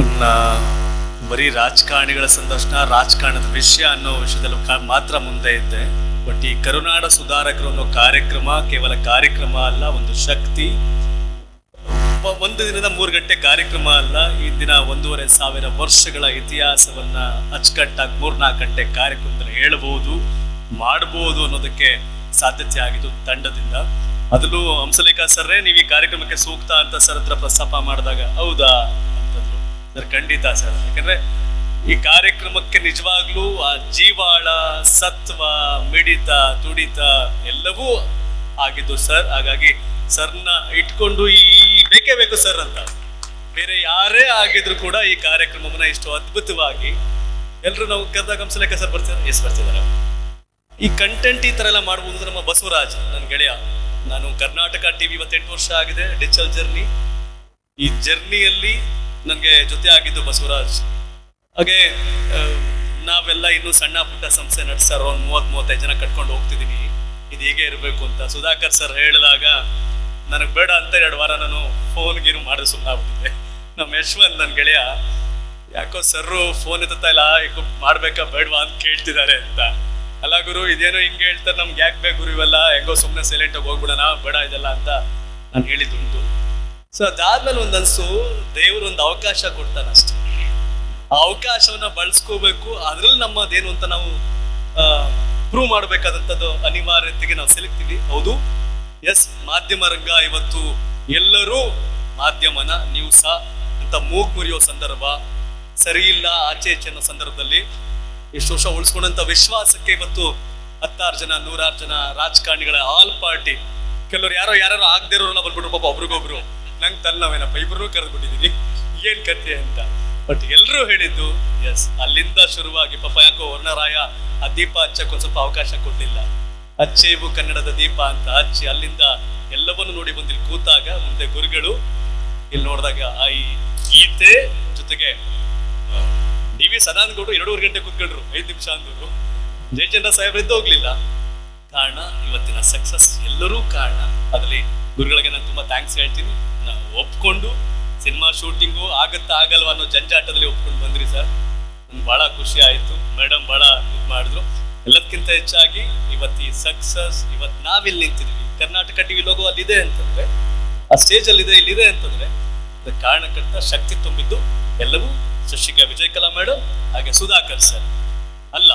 ಇನ್ನು ಬರೀ ರಾಜಕಾರಣಿಗಳ ಸಂದರ್ಶನ, ರಾಜಕಾರಣದ ವಿಷಯ ಅನ್ನೋ ವಿಷಯದಲ್ಲಿ ಮಾತ್ರ ಮುಂದೆ ಇದ್ದೆ. ಬಟ್ ಈ ಕರುನಾಡ ಸುಧಾರಕರು ಅನ್ನೋ ಕಾರ್ಯಕ್ರಮ ಕೇವಲ ಕಾರ್ಯಕ್ರಮ ಅಲ್ಲ, ಒಂದು ಶಕ್ತಿ. ಒಂದು ದಿನದ ಮೂರು ಗಂಟೆ ಕಾರ್ಯಕ್ರಮ ಅಲ್ಲ, ಈ ದಿನ ಒಂದೂವರೆ ಸಾವಿರ ವರ್ಷಗಳ ಇತಿಹಾಸವನ್ನ ಅಚ್ಚುಕಟ್ಟಾಗಿ ಮೂರ್ನಾಲ್ಕು ಗಂಟೆ ಕಾರ್ಯಕ್ರಮದಲ್ಲಿ ಹೇಳಬಹುದು ಮಾಡಬಹುದು ಅನ್ನೋದಕ್ಕೆ ಸಾಧ್ಯತೆ ಆಗಿದ್ದು ತಂಡದಿಂದ. ಅದರಲ್ಲೂ ಹಂಸಲೇಖ ಸರ್ರೇ, ನೀವು ಈ ಕಾರ್ಯಕ್ರಮಕ್ಕೆ ಸೂಕ್ತ ಅಂತ ಸರ್ ಹತ್ರ ಪ್ರಸ್ತಾಪ ಮಾಡಿದಾಗ, ಹೌದಾ? ಸರ್, ಖಂಡಿತ ಸರ್. ಯಾಕಂದ್ರೆ ಈ ಕಾರ್ಯಕ್ರಮಕ್ಕೆ ನಿಜವಾಗ್ಲೂ ಆ ಜೀವಾಳ, ಸತ್ವ, ಮಿಡಿತ, ತುಡಿತ ಎಲ್ಲವೂ ಆಗಿದ್ದು ಸರ್. ಹಾಗಾಗಿ ಸರ್ನ ಇಟ್ಕೊಂಡು ಈ ಬೇಕೇ ಬೇಕು ಸರ್ ಅಂತ. ಬೇರೆ ಯಾರೇ ಆಗಿದ್ರು ಕೂಡ ಈ ಕಾರ್ಯಕ್ರಮವನ್ನ ಇಷ್ಟು ಅದ್ಭುತವಾಗಿ ಎಲ್ಲರೂ ನಾವು ಕರೆದಾಗ ಹಂಸಲೇಖ ಸರ್ ಬರ್ತಿದ್ದಾರೆ. ಎಸ್, ಬರ್ತಿದ್ದಾರೆ. ಈ ಕಂಟೆಂಟ್ ಈ ತರ ಎಲ್ಲ ಮಾಡ್ಬೋದು ನಮ್ಮ ಬಸವರಾಜ್, ನನ್ನ ಗೆಳೆಯ. ನಾನು ಕರ್ನಾಟಕ ಟಿವಿ ಇವತ್ತೆಂಟು ವರ್ಷ ಆಗಿದೆ ಡಿಜಿಟಲ್ ಜರ್ನಿ ಈ ಜರ್ನಿಯಲ್ಲಿ ನನಗೆ ಜೊತೆ ಆಗಿದ್ದು ಬಸವರಾಜ್. ಹಾಗೆ ನಾವೆಲ್ಲ ಇನ್ನೂ ಸಣ್ಣ ಪುಟ್ಟ ಸಂಸ್ಥೆ ನಡೆಸ್ತಾರ ಒಂದು ಮೂವತ್ತ್ ಮೂವತ್ತೈದು ಜನ ಕಟ್ಕೊಂಡು ಹೋಗ್ತಿದ್ದೀನಿ ಇದು ಹೀಗೆ ಇರಬೇಕು ಅಂತ ಸುಧಾಕರ್ ಸರ್ ಹೇಳಿದಾಗ, ನನಗೆ ಬೇಡ ಅಂತ ಎರಡು ವಾರ ನಾನು ಫೋನ್ ಗೀನು ಸುಮ್ಮನೆ ಸುಮ್ಮನಾಗ್ಬಿಟ್ಟಿದ್ದೆ ನಮ್ಮ ಯಶ್ವಂತ್ ನನ್ನ ಗೆಳೆಯ, ಯಾಕೋ ಸರ್ರು ಫೋನ್ ಎತ್ತಾ ಇಲ್ಲ ಯಾಕೋ ಮಾಡ್ಬೇಕಾ ಬೇಡವಾ ಅಂತ ಕೇಳ್ತಿದ್ದಾರೆ ಅಂತ. ಅಲ್ಲ ಗುರು, ಇದೇನೋ ಹಿಂಗೆ ಹೇಳ್ತಾರೆ, ನಮ್ಗೆ ಯಾಕೆ ಬೇಕು ಗುರು ಇವೆಲ್ಲ? ಹೆಂಗೋ ಸುಮ್ಮನೆ ಸೈಲೆಂಟಾಗಿ ಹೋಗ್ಬಿಡೋಣ, ಬೇಡ ಇದೆಲ್ಲ ಅಂತ ನಾನು ಹೇಳಿದ್ದುಂಟು. ಸೊ ಅದಾದ್ಮೇಲೆ ಒಂದು ಅನ್ಸು, ದೇವ್ರು ಒಂದು ಅವಕಾಶ ಕೊಡ್ತಾನೆ ಅಷ್ಟೇ. ಆ ಅವಕಾಶವನ್ನ ಬಳಸ್ಕೋಬೇಕು ಅದ್ರಲ್ಲಿ ನಮ್ಮದೇನು ಅಂತ ನಾವು ಪ್ರೂವ್ ಮಾಡಬೇಕಾದಂಥದ್ದು ಅನಿವಾರ್ಯತೆಗೆ ನಾವು ಸೆಲೆಕ್ತೀವಿ. ಹೌದು ಎಸ್ ಮಾಧ್ಯಮ ರಂಗ ಇವತ್ತು ಎಲ್ಲರೂ ಮಾಧ್ಯಮನ ನ್ಯೂಸ ಅಂತ ಮೂಗ್ ಮುರಿಯೋ ಸಂದರ್ಭ, ಸರಿ ಇಲ್ಲ ಆಚೆ ಈಚೆ ಅನ್ನೋ ಸಂದರ್ಭದಲ್ಲಿ ಎಷ್ಟು ವರ್ಷ ಉಳಿಸ್ಕೊಂಡಂತ ವಿಶ್ವಾಸಕ್ಕೆ ಇವತ್ತು ಹತ್ತಾರು ಜನ, ನೂರಾರು ಜನ ರಾಜಕಾರಣಿಗಳ ಆಲ್ ಪಾರ್ಟಿ, ಕೆಲವರು ಯಾರೋ ಯಾರು ಆಗದೆ ಇರೋರು ಬಂದ್ಬಿಟ್ರು ಪಾಪ ಒಬ್ರಿಗೊಬ್ರು. ನಂಗೆ ತಲೆನೋವೇನಪ್ಪ ಪೈಬರ್ನೂ ಕರೆದ್ಬಿಟ್ಟಿದ್ದೀನಿ ಏನು ಕತೆ ಅಂತ. ಬಟ್ ಎಲ್ಲರೂ ಹೇಳಿದ್ದು ಎಸ್ ಅಲ್ಲಿಂದ ಶುರುವಾಗಿ ಪಾಪ ಯಾಕೋ ವರ್ಣರಾಯ ಆ ದೀಪ ಹಚ್ಚಕ್ಕೆ ಒಂದು ಸ್ವಲ್ಪ ಅವಕಾಶ ಕೊಟ್ಟಿಲ್ಲ ಅಚ್ಚೇವು ಕನ್ನಡದ ದೀಪ ಅಂತ ಹಚ್ಚಿ ಅಲ್ಲಿಂದ ಎಲ್ಲವನ್ನು ನೋಡಿ ಬಂದಿಲ್ಲಿ ಕೂತಾಗ ಮುಂದೆ ಗುರುಗಳು. ಇಲ್ಲಿ ನೋಡಿದಾಗ ಆ ಈ ಗೀತೆ ಜೊತೆಗೆ ಡಿ ವಿ ಸದಾನಂದಗೌಡರು ಎರಡೂವರೆ ಗಂಟೆ ಕೂತ್ಕೊಂಡ್ರು, ಐದು ನಿಮಿಷ ಅಂದ್ರು. ಜಯಚಂದ್ರ ಸಾಹೇಬ್ರು ಎದ್ದು ಹೋಗ್ಲಿಲ್ಲ. ಕಾರಣ, ಇವತ್ತಿನ ಸಕ್ಸಸ್ ಎಲ್ಲರೂ ಕಾರಣ. ಅದರಲ್ಲಿ ಗುರುಗಳಿಗೆ ನಾನು ತುಂಬಾ ಥ್ಯಾಂಕ್ಸ್ ಹೇಳ್ತೀನಿ. ನಾವು ಒಪ್ಕೊಂಡು ಸಿನಿಮಾ ಶೂಟಿಂಗು ಆಗತ್ತಾ ಆಗಲ್ವಾ ಅನ್ನೋ ಜಂಜಾಟದಲ್ಲಿ ಒಪ್ಕೊಂಡು ಬಂದ್ರಿ ಸರ್ ನಂಗೆ ಬಹಳ ಖುಷಿ ಆಯಿತು. ಮೇಡಮ್ ಬಹಳ ಇದು ಮಾಡಿದ್ರು. ಎಲ್ಲದಕ್ಕಿಂತ ಹೆಚ್ಚಾಗಿ ಇವತ್ತು ಈ ಸಕ್ಸಸ್ ಇವತ್ತು ನಾವಿಲ್ಲಿ ನಿಂತಿದ್ವಿ. ಕರ್ನಾಟಕ ಟಿವಿ ಲೋಗೋ ಅಲ್ಲಿದೆ ಅಂತಂದ್ರೆ, ಆ ಸ್ಟೇಜ್ ಅಲ್ಲಿ ಇದೆ ಇಲ್ಲಿದೆ ಅಂತಂದ್ರೆ ಅದಕ್ಕೆ ಕಾರಣಕರ್ತ ಶಕ್ತಿ ತುಂಬಿದ್ದು ಎಲ್ಲವೂ ಶಶಿಕಾ ವಿಜಯ್ ಕಲಾ ಮೇಡಮ್ ಹಾಗೆ ಸುಧಾಕರ್ ಸರ್ ಅಲ್ಲ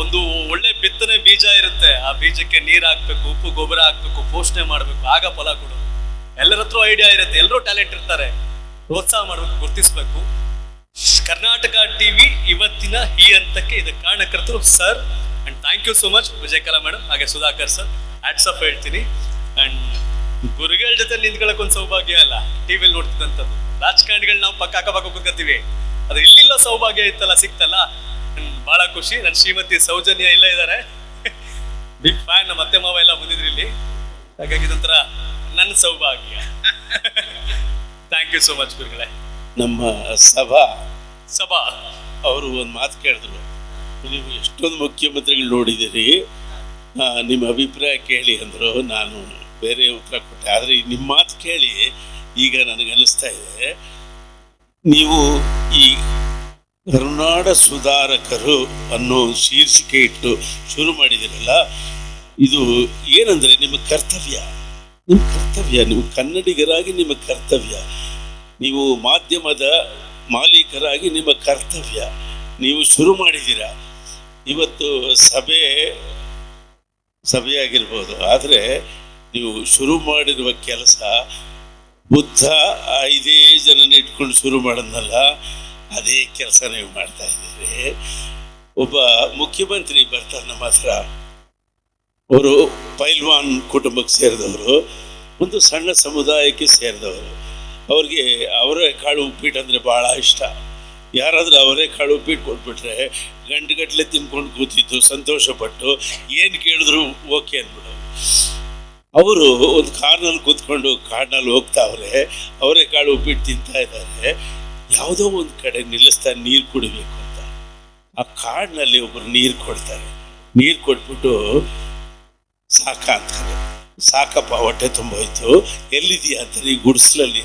ಒಂದು ಒಳ್ಳೆ ಬಿತ್ತನೆ ಬೀಜ ಇರುತ್ತೆ. ಆ ಬೀಜಕ್ಕೆ ನೀರ್ ಹಾಕ್ಬೇಕು, ಉಪ್ಪು ಗೊಬ್ಬರ ಹಾಕ್ಬೇಕು, ಪೋಷಣೆ ಮಾಡ್ಬೇಕು, ಆಗ ಫಲ ಕೊಡು ಎಲ್ಲರ ಹತ್ರ ಐಡಿಯಾ ಇರುತ್ತೆ. ಎಲ್ಲರೂ ಟ್ಯಾಲೆಂಟ್ ಇರ್ತಾರೆ. ಪ್ರೋತ್ಸಾಹ ಮಾಡ್ಬೇಕು, ಗುರ್ತಿಸ್ಬೇಕು. ಕರ್ನಾಟಕ ಟಿವಿ ಇವತ್ತಿನ ಈ ಹಂತಕ್ಕೆ ಇದಕ್ಕೆ ಕಾರಣಕರ್ತರು sir and thank you so much Vijayakala madam ಹಾಗೆ ಸುಧಾಕರ್ ಸರ್ ಆಟ್ಸ್ ಆಫ್ ಹೇಳ್ತೀನಿ. ಅಂಡ್ ಗುರುಗಳ ಜೊತೆ ನಿಂತ್ಕೊಳ್ಳೋಕೆ ಒಂದು ಸೌಭಾಗ್ಯ ಅಲ್ಲ. ಟಿವಿಲಿ ನೋಡ್ತಿದ್ದಂಥದ್ದು ರಾಜಕಾರಣಿಗಳು ನಾವು ಪಕ್ಕ ಅಕ್ಕಪಕ್ಕ ಕೂತ್ಕೋತೀವಿ. ಅದು ಇಲ್ಲಿಲ್ಲ ಸೌಭಾಗ್ಯ ಇತ್ತಲ್ಲ, ಸಿಕ್ತಲ್ಲ. ಬಹಳ ಖುಷಿ. ನನ್ನ ಶ್ರೀಮತಿ ಸೌಜನ್ಯ ಇಲ್ಲ ಇದ್ದಾರೆ ಬಿಗ್ ಫ್ಯಾನ್ ನಮ್ಮ ಅತ್ತೆ ಮಾವ ಎಲ್ಲ ಬಂದಿದ್ರು ಇಲ್ಲಿ. ಹಾಗಾಗಿ ಇದೊಂಥರ ನನ್ನ ಸೌಭಾಗ್ಯ. ಥ್ಯಾಂಕ್ ಯು ಸೋ ಮಚ್ ಗುರುಗಳೇ. ನಮ್ಮ ಸಭಾ ಸಭಾ. ಅವರು ಒಂದು ಮಾತು ಕೇಳಿದ್ರು. ನೀವು ಎಷ್ಟೊಂದು ಮುಖ್ಯಮಂತ್ರಿಗಳು ನೋಡಿದ್ದೀರಿ? ನಿಮ್ಮ ಅಭಿಪ್ರಾಯ ಕೇಳಿ ಅಂದರು. ನಾನು ಬೇರೆ ಉತ್ತರ ಕೊಟ್ಟೆ. ಆದರೆ ನಿಮ್ಮ ಮಾತು ಕೇಳಿ ಈಗ ನನಗೆ ಅನ್ನಿಸ್ತಾ ಇದೆ. ನೀವು ಈ ಕರುನಾಡ ಸುಧಾರಕರು ಅನ್ನೋ ಶೀರ್ಷಿಕೆ ಇಟ್ಟು ಶುರು ಮಾಡಿದಿರಲ್ಲ, ಇದು ಏನಂದ್ರೆ ನಿಮ್ಮ ಕರ್ತವ್ಯ. ನಿಮ್ಮ ಕರ್ತವ್ಯ, ನೀವು ಕನ್ನಡಿಗರಾಗಿ ನಿಮ್ಮ ಕರ್ತವ್ಯ. ನೀವು ಮಾಧ್ಯಮದ ಮಾಲೀಕರಾಗಿ ನಿಮ್ಮ ಕರ್ತವ್ಯ. ನೀವು ಶುರು ಮಾಡಿದ್ದೀರ ಇವತ್ತು ಸಭೆ, ಸಭೆಯಾಗಿರ್ಬೋದು, ಆದರೆ ನೀವು ಶುರು ಮಾಡಿರುವ ಕೆಲಸ ಬುದ್ಧ ಐದೇ ಜನನ ಇಟ್ಕೊಂಡು ಶುರು ಮಾಡೋದಲ್ಲ ಅದೇ ಕೆಲಸ ನೀವು ಮಾಡ್ತಾ ಇದ್ದೀರಿ. ಒಬ್ಬ ಮುಖ್ಯಮಂತ್ರಿ ಬರ್ತಾರೆ ನಮ್ಮ ಹತ್ರ. ಅವರು ಪೈಲ್ವಾನ್ ಕುಟುಂಬಕ್ಕೆ ಸೇರಿದವರು, ಒಂದು ಸಣ್ಣ ಸಮುದಾಯಕ್ಕೆ ಸೇರಿದವರು. ಅವ್ರಿಗೆ ಅವರೇ ಕಾಳು ಉಪ್ಪಿಟ್ಟು ಅಂದರೆ ಭಾಳ ಇಷ್ಟ. ಯಾರಾದರೂ ಅವರೇ ಕಾಳು ಉಪ್ಪಿಟ್ಟು ಕೊಟ್ಬಿಟ್ರೆ ಗಂಟುಗಟ್ಟಲೆ ತಿನ್ಕೊಂಡು ಕೂತಿದ್ದು, ಸಂತೋಷಪಟ್ಟು ಏನು ಕೇಳಿದ್ರು ಓಕೆ ಅಂದ್ಬಿಡು ಅವರು ಒಂದು ಕಾರ್ನಲ್ಲಿ ಕೂತ್ಕೊಂಡು ಕಾಡಿನಲ್ಲಿ ಹೋಗ್ತಾವ್ರೆ, ಅವರೇ ಕಾಳು ಉಪ್ಪಿಟ್ಟು ತಿಂತಾ ಇದ್ದಾರೆ. ಯಾವುದೋ ಒಂದು ಕಡೆ ನಿಲ್ಲಿಸ್ತಾ ನೀರು ಕುಡಿಬೇಕು ಅಂತ. ಆ ಕಾಡಿನಲ್ಲಿ ಒಬ್ಬರು ನೀರು ಕೊಡ್ತಾರೆ. ನೀರು ಕೊಟ್ಬಿಟ್ಟು ಸಾಕ ಅಂತಾರೆ ಸಾಕಪ್ಪ, ಹೊಟ್ಟೆ ತುಂಬೋಯ್ತು ಎಲ್ಲಿದೆಯಾ ಅಂತಾರೆ ಈ ಗುಡಿಸ್ಲಲ್ಲಿ,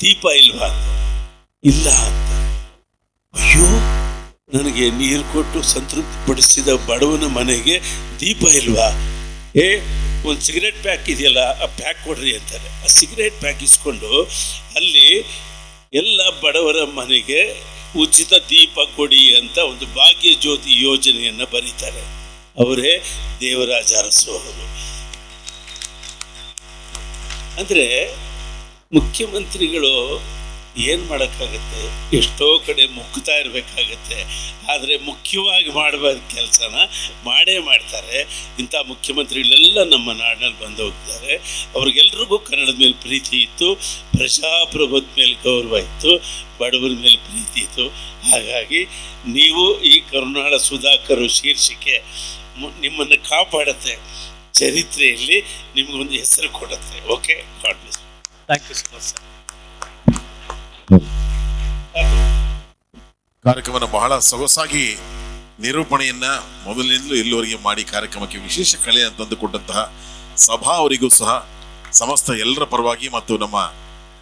ದೀಪ ಇಲ್ವಾ ಅಂತ. ಇಲ್ಲ ಅಂತ. ಅಯ್ಯೋ, ನನಗೆ ನೀರು ಕೊಟ್ಟು ಸಂತೃಪ್ತಿ ಪಡಿಸಿದ ಬಡವನ ಮನೆಗೆ ದೀಪ ಇಲ್ವಾ? ಏ, ಒಂದು ಸಿಗರೇಟ್ ಪ್ಯಾಕ್ ಇದೆಯಲ್ಲ, ಆ ಪ್ಯಾಕ್ ಕೊಡ್ರಿ ಅಂತಾರೆ. ಆ ಸಿಗರೇಟ್ ಪ್ಯಾಕ್ ಇಸ್ಕೊಂಡು ಅಲ್ಲಿ ಎಲ್ಲ ಬಡವರ ಮನೆಗೆ ಉಚಿತ ದೀಪ ಕೊಡಿ ಅಂತ ಒಂದು ಭಾಗ್ಯ ಜ್ಯೋತಿ ಯೋಜನೆಯನ್ನು ಬರೀತಾರೆ. ಅವರೇ ದೇವರಾಜ ಅರಸು ಅವರು ಅಂದರೆ ಮುಖ್ಯಮಂತ್ರಿಗಳು ಏನು ಮಾಡೋಕ್ಕಾಗತ್ತೆ? ಎಷ್ಟೋ ಕಡೆ ಮುಕ್ತಾ ಇರಬೇಕಾಗತ್ತೆ. ಆದರೆ ಮುಖ್ಯವಾಗಿ ಮಾಡುವ ಕೆಲಸನ ಮಾಡೇ ಮಾಡ್ತಾರೆ. ಇಂಥ ಮುಖ್ಯಮಂತ್ರಿಗಳೆಲ್ಲ ನಮ್ಮ ನಾಡಿನಲ್ಲಿ ಬಂದು ಹೋಗ್ತಾರೆ ಅವ್ರಿಗೆಲ್ರಿಗೂ ಕನ್ನಡದ ಮೇಲೆ ಪ್ರೀತಿ ಇತ್ತು. ಪ್ರಜಾಪ್ರಭುತ್ವ ಮೇಲೆ ಗೌರವ ಇತ್ತು. ಬಡವರ ಮೇಲೆ ಪ್ರೀತಿ ಇತ್ತು. ಹಾಗಾಗಿ ನೀವು ಈ ಕರುನಾಳ ಸುಧಾಕರು ಶೀರ್ಷಿಕೆ ನಿಮ್ಮನ್ನು ಕಾಪಾಡುತ್ತೆ. ಚರಿತ್ರೆಯಲ್ಲಿ ನಿಮಗೊಂದು ಹೆಸರು ಕೊಡುತ್ತೆ. Okay thank you so much sir ಕಾರ್ಯಕ್ರಮನ ಬಹಳ ಸೊಗಸಾಗಿ ನಿರೂಪಣೆಯನ್ನ ಮೊದಲಿನಿಂದಲೂ ಇಲ್ಲಿವರೆಗೆ ಮಾಡಿ ಕಾರ್ಯಕ್ರಮಕ್ಕೆ ವಿಶೇಷ ಕಲೆಯನ್ನು ತಂದುಕೊಟ್ಟಂತಹ ಸಭಾ ಅವರಿಗೂ ಸಹ ಸಮಸ್ತ ಎಲ್ಲರ ಪರವಾಗಿ ಮತ್ತು ನಮ್ಮ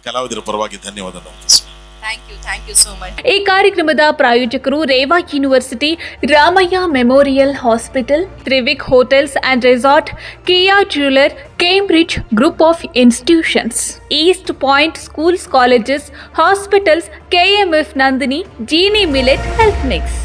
ಕಲಾವಿದರ ಪರವಾಗಿ ಧನ್ಯವಾದ ಈ ಕಾರ್ಯಕ್ರಮದ ಪ್ರಾಯೋಜಕರು Reva university, Ramaiah memorial hospital Trivik hotels and resort KR jeweller Cambridge group of institutions East Point schools colleges hospitals KMF Nandini Jeeni millet health mix